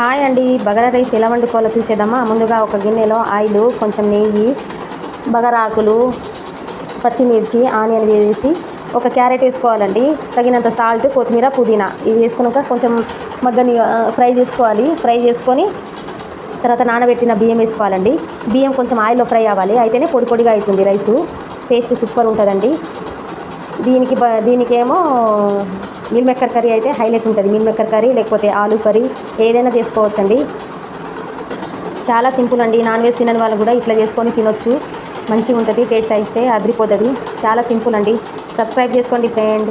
Hi అండి. Bagara rice ఎలా వండుకోవాలో చూసేద్దామా? ముందుగా ఒక గిన్నెలో ఆయిల్ కొంచెం నెయ్యి బగరాకులు పచ్చిమిర్చి ఆనియన్ వేసి ఒక క్యారెట్ వేసుకోవాలండి. తగినంత సాల్ట్ కొత్తిమీర పుదీనా ఇవి వేసుకున్నాక కొంచెం మగ్గని ఫ్రై చేసుకోవాలి. ఫ్రై చేసుకొని తర్వాత నానబెట్టిన బియ్యం వేసుకోవాలండి. బియ్యం కొంచెం ఆయిల్లో ఫ్రై అవ్వాలి. అయితేనే పొడి పొడిగా అవుతుంది రైసు. టేస్ట్ సూపర్ ఉంటుందండి. దీనికి దీనికేమో మిల్ మేకర్ కర్రీ అయితే హైలైట్ ఉంటుంది. మిల్ మేకర్ కర్రీ లేకపోతే ఆలూ కర్రీ ఏదైనా చేసుకోవచ్చండి. చాలా సింపుల్ అండి. నాన్ వెజ్ తినని వాళ్ళు కూడా ఇట్లా చేసుకొని తినొచ్చు. మంచిగా ఉంటుంది టేస్ట్ అయితే అదిరిపోతుంది. చాలా సింపుల్ అండి. సబ్స్క్రైబ్ చేసుకోండి ఫ్రెండ్.